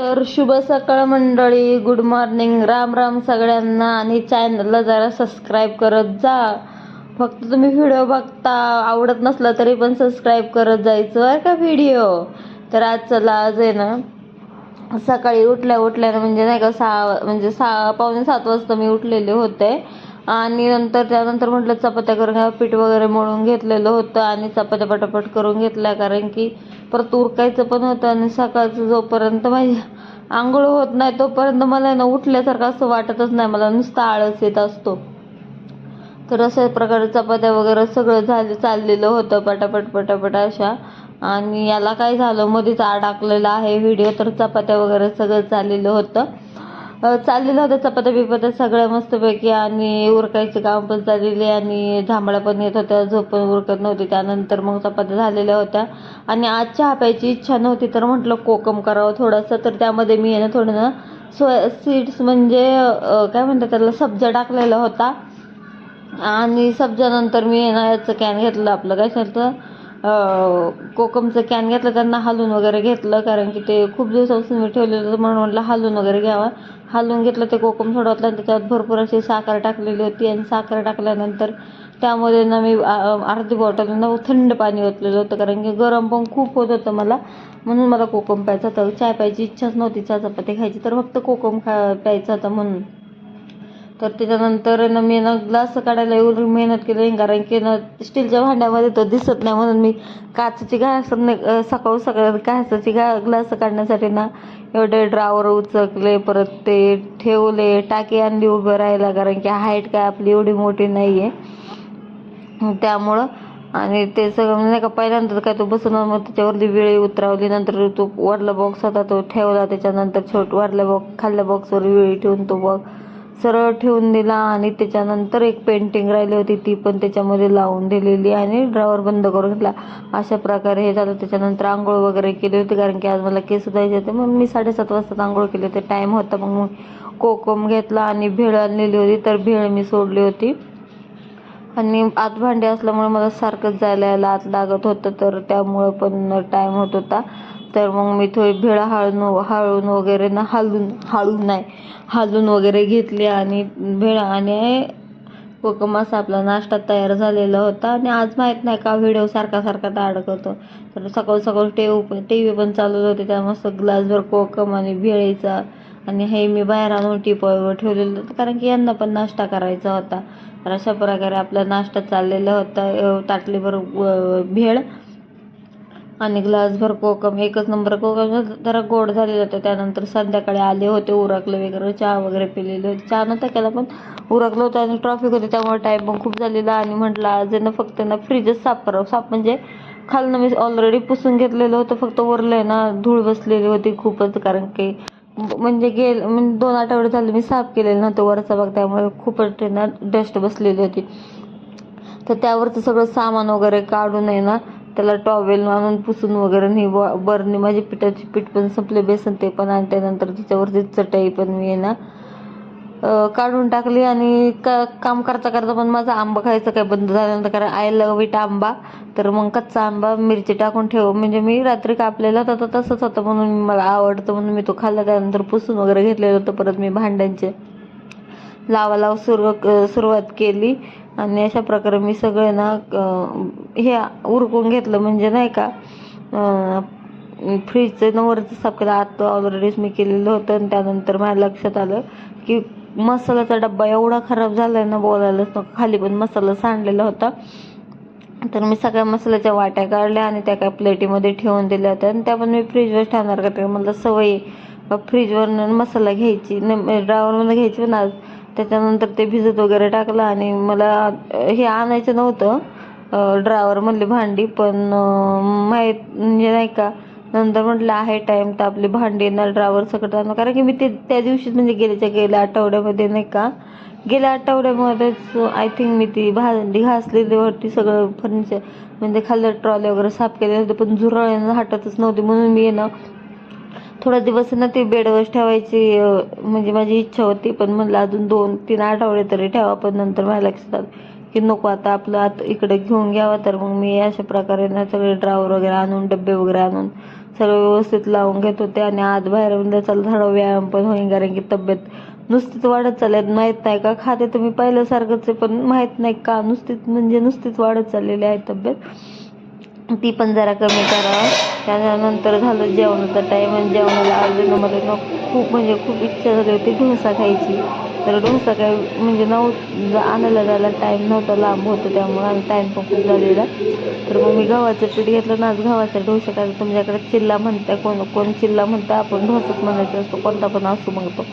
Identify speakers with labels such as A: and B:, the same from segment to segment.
A: तर शुभ सकाळ मंडळी गुड मॉर्निंग राम राम सगळ्यांना आणि चॅनलला जरा सबस्क्राईब करत जा. फक्त तुम्ही व्हिडिओ बघता आवडत नसला तरी पण सबस्क्राईब करत जायचं आहे का व्हिडिओ तर आज चला आज आहे ना सकाळी उठल्या उठल्यानं म्हणजे नाही का सहा म्हणजे सहा पावणे सात वाजता मी उठलेले होते. आणि नंतर त्यानंतर म्हटलं चपात्या करून पीठ वगैरे मळून घेतलेलं होतं आणि चपात्या पटापट करून घेतल्या कारण की परत उरकायचं पण होतं आणि सकाळचं जोपर्यंत माझी आंघोळ होत नाही तोपर्यंत मला आहे ना उठल्यासारखं असं वाटतच नाही. मला नुसता आळस येत असतो. तर अशा प्रकारे चपात्या वगैरे सगळं झालं चाललेलं होतं पटापट पटापट अशा. आणि याला काय झालं मध्येच आडाकलेलं आहे व्हिडिओ तर चपात्या वगैरे सगळं चाललेलं होतं. चाललेलं होतं चपात्या बिपात्या सगळ्या मस्तपैकी आणि उरकायचे काम पण चाललेले आणि झांबळ्या पण येत होत्या झोप पण उरकत नव्हती. त्यानंतर मग चपात्या झालेल्या होत्या. आणि आज चहा प्यायची इच्छा नव्हती तर म्हटलं कोकम करावं थोडंसं. तर त्यामध्ये मी आहे ना थोडं ना सोया सीड्स म्हणजे काय म्हणतात त्याला सब्जा टाकलेला होता. आणि सब्जानंतर मी आहे ना याचं कॅन घेतलं आपलं काय सांगतं कोकमचं कॅन घेतलं त्यांना हलून वगैरे घेतलं कारण की ते खूप दिवसापासून मी ठेवलेलं होतं म्हणून म्हटलं हलून वगैरे घ्यावा. हालून घेतलं ते कोकम सोडवतलं आणि त्याच्यात भरपूर अशी साखर टाकलेली होती आणि साखर टाकल्यानंतर त्यामध्ये ना मी अर्धी बॉटल ना थंड पाणी ओतलेलं होतं कारण की गरम पण खूप होत होतं मला. म्हणून मला कोकम प्यायचा होता. चहा प्यायची इच्छाच नव्हती चहा चपाती खायची तर फक्त कोकम खा प्यायचा होता म्हणून. तर त्याच्यानंतर ना मी ना ग्लास काढायला एवढी मेहनत केली कारण की ना स्टीलच्या भांड्यामध्ये तो दिसत नाही म्हणून मी काचेची घास सकाळ सकाळ काचाची घा ग्लास काढण्यासाठी ना एवढे ड्रावर उचकले परत ते ठेवले टाकी आणली उभं राहायला कारण की हाईट काय आपली एवढी मोठी नाही आहे त्यामुळं आणि ते सगळं म्हणजे नाही का पहिल्यांदा काय तो बसून मग त्याच्यावरती वेळी उतरावली नंतर तो वरला बॉक्स होता तो ठेवला त्याच्यानंतर छोट वरल्या बॉक्स खाल्ल्या बॉक्सवर वेळी ठेवून तो बॉक्स सरळ ठेवून दिला आणि त्याच्यानंतर एक पेंटिंग राहिली होती ती पण त्याच्यामध्ये लावून दिलेली आणि ड्रावर बंद करून घेतला. अशा प्रकारे हे झालं. त्याच्यानंतर आंघोळ वगैरे केली होती कारण की आज मला केस द्यायचे होते. मग मी साडेसात वाजता आंघोळ केली होती. टाईम होता मग मी कोकम घेतला आणि भेळ आणलेली होती तर भेळ मी सोडली होती. आणि आत भांडी असल्यामुळे मला सारखंच जायला यायला आत लागत होतं तर त्यामुळं पण टाईम होत होता. तर मग मी थोडी भेळ हाळून हाळून वगैरे ना हालून हाळून नाही हालून वगैरे घेतली आणि भेळ आणि कोकम असा आपला नाश्ता तयार झालेला होता. आणि आज माहीत नाही का व्हिडिओ सारखा सारखा तर होतो तर सकाळ सकाळ टेव टी व्ही पण चालू होते. त्या मस्त ग्लासभर कोकम आणि भेळीचा आणि हे मी बाहेर आणून टिपॉयवर ठेवलेलं होतं. कारण की यांना पण नाश्ता करायचा होता. तर अशा प्रकारे आपला नाश्ता चाललेला होता. ताटलीभर भेळ. आणि ग्लासभर कोकम एकच नंबर कोकम जरा गोड झालेलं होतं. त्यानंतर संध्याकाळी आले होते उरकले वगैरे चहा वगैरे पिलेले होते. चहा नव्हता केला पण उरकलं होतं आणि ट्रॉफिक होती. त्यामुळे टाईम पण खूप झालेला आणि म्हटलं आज ना फक्त ना फ्रीजच साफ करावं. साफ म्हणजे खालनं मी ऑलरेडी पुसून घेतलेलं होतं. फक्त वरलं आहे ना धूळ बसलेली होती खूपच. कारण की म्हणजे गेल म्हणजे दोन आठवडे झाले मी साफ केलेलं नव्हतं वरचा भाग. त्यामुळे खूपच ना डस्ट बसलेली होती. तर त्यावरचं सगळं सामान वगैरे काढून आहे ना त्याला टॉवेल आणून पुसून वगैरे नाही बरणी माझी पिठाची पीठ पण संपले बेसन ते पण आणि त्यानंतर तिच्यावरती चटई पण मी ना काढून टाकली आणि का काम करता करता पण माझा आंबा खायचं काय बंद झाल्यानंतर कारण आय लव्ह इट आंबा तर मग कच्चा आंबा मिरची टाकून ठेव म्हणजे मी रात्री कापलेला होता तर तसंच होतं म्हणून मला आवडतं म्हणून मी तो खाल्ला त्यानंतर पुसून वगैरे घेतलेलं होतं परत मी भांड्यांचे लावा लाव सुरू सुरुवात केली आणि अशा प्रकारे मी सगळे ना हे उरकून घेतलं म्हणजे नाही का फ्रीजचं नवरचं साफ केलं आत ऑलरेडीच मी केलेलं होतं आणि त्यानंतर माझ्या लक्षात आलं की मसाल्याचा डब्बा एवढा खराब झाला आहे ना बोलायलाच नको. खाली पण मसाला सांडलेला होता. तर मी सगळ्या मसाल्याच्या वाट्या काढल्या आणि त्या काय प्लेटीमध्ये ठेवून दिल्या होत्या. आणि त्या पण मी फ्रीजवर ठेवणार का? ते मला सवय फ्रीजवरनं मसाला घ्यायची ड्रावरमध्ये घ्यायची पण आज. त्याच्यानंतर ते भिजत वगैरे टाकलं आणि मला हे आणायचं नव्हतं. ड्रावरमधली भांडी पण माहीत म्हणजे नाही का नंतर म्हटलं आहे टाईम तर आपली भांडी ना ड्रावर सकट आणू कारण की मी ते त्या दिवशीच म्हणजे गेल्याच्या गेल्या आठवड्यामध्ये नाही का गेल्या आठवड्यामध्येच आय थिंक मी ती भांडी घासलेली होती सगळं फर्निचर म्हणजे खाल्लं ट्रॉले वगैरे साफ केले होते पण झुरळ हटतच नव्हती म्हणून मी ना थोडा दिवस ना ती बेडवर ठेवायची म्हणजे माझी इच्छा होती पण म्हणलं अजून दोन तीन आठवडे तरी ठेवा पण नंतर माझ्या लक्षात आलं की नको आता आपलं आत इकडे घेऊन घ्यावं तर मग मी अशा प्रकारे ना सगळे ड्रावर वगैरे आणून डबे वगैरे आणून सगळं व्यवस्थित लावून घेत होते आणि आत बाहेर म्हणजे चला थोडा व्यायाम पण होईन कारण की तब्येत नुसतीच वाढत चालली माहीत नाही का खाते तुम्ही पहिल्यासारखंच आहे पण माहीत नाही का नुसतीच म्हणजे नुसतीच वाढत चाललेली आहे तब्येत. ती पण जरा कमी करा. त्यानंतर झालं जेवणाचा टाईम आणि जेवणाला अर्जुन मला ना खूप म्हणजे खूप इच्छा झाली होती डोसा खायची. तर डोसा काय म्हणजे नऊ आणायला जायला टाईम नव्हता लांब होतं त्यामुळे आणि टाईम पण खूप झालेला. तर मग मी गव्हाचं पीठ घेतलं ना आज गव्हाचा डोसा काय तुमच्याकडे चिल्ला म्हणता कोण कोण चिल्ला म्हणता? आपण डोसाच म्हणायचं असतो कोणता पण असू म्हणतो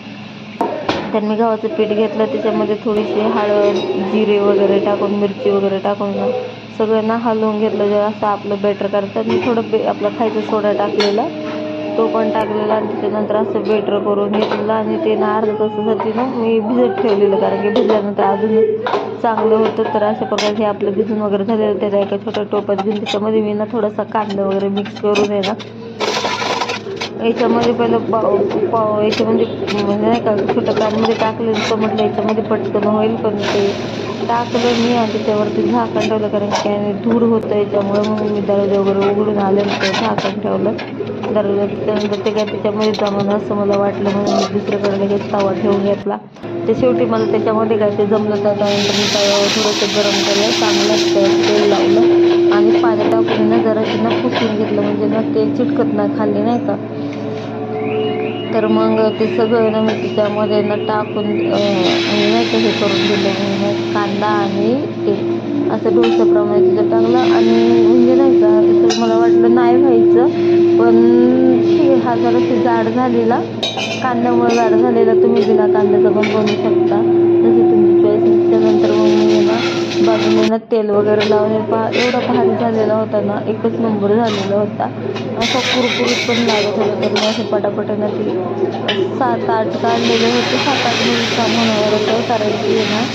A: तर मी गव्हाचं पीठ घेतलं त्याच्यामध्ये थोडीशी हळद जिरे वगैरे टाकून मिरची वगैरे टाकून ना सगळं ना हलवून घेतलं. जर असं आपलं बेटर करतात. मी थोडं बे आपलं खायचा सोडा टाकलेला. तो पण टाकलेला आणि त्याच्यानंतर असं बेटर करून घेतलेलं आणि ते ना अर्धा तासासाठी ना मी भिजत ठेवलेलं. कारण की भिजल्यानंतर अजूनच चांगलं होतं. तर अशा प्रकारे हे आपलं भिजून वगैरे झालेलं त्याला एका छोट्या टोपात घेऊन त्याच्यामध्ये मी ना थोडासा कांदा वगैरे मिक्स करून आहे ना याच्यामध्ये पहिलं पाव पाव याच्यामध्ये म्हणजे नाही का छोट्या पॅनमध्ये टाकलं तर म्हटलं याच्यामध्ये पटकन होईल पण ते टाकलं मी आणि त्याच्यावरती झाकण ठेवलं कारण की आणि धूर होतं याच्यामुळे मग मी दरवाजा वगैरे उघडून आल्यानंतर झाकण ठेवलं. दरवाजा त्यानंतर ते काय त्याच्यामध्ये जमलं असं मला वाटलं म्हणून मी दुसऱ्याकडे लगेच तवा ठेवून घेतला. ते शेवटी मला त्याच्यामध्ये काय ते जमलं तर त्यानंतर मी तव्यावर थोडंसं गरम केलं चांगलं तेल लावलं आणि पाणी टाकून ना जरा ना पुसून घेतलं म्हणजे ना तेल चिटकत नाही खाल्ली नाही का? तर मग ते सगळं ना मी त्याच्यामध्ये ना टाकून नाही का हे करून दिलं. मी कांदा आणि ते असं डोस्याप्रमाणे तिथं टाकलं आणि म्हणजे नाही का असं मला वाटलं नाही व्हायचं पण ठीक हा जरा ते जाड झालेला. कांद्यामुळे जाड झालेला तुम्ही बिना कांद्याचा पण बनवू शकता. बाजूने ना तेल वगैरे लावून पहा एवढा भारी झालेला होता ना एकच नंबर झालेला होता. असा कुरकुरीत पण लागत होता तर मी असं पटापटानं ती सात आठ काढलेले होते सात आठ मिनिट काम होणार होतं कारण की ना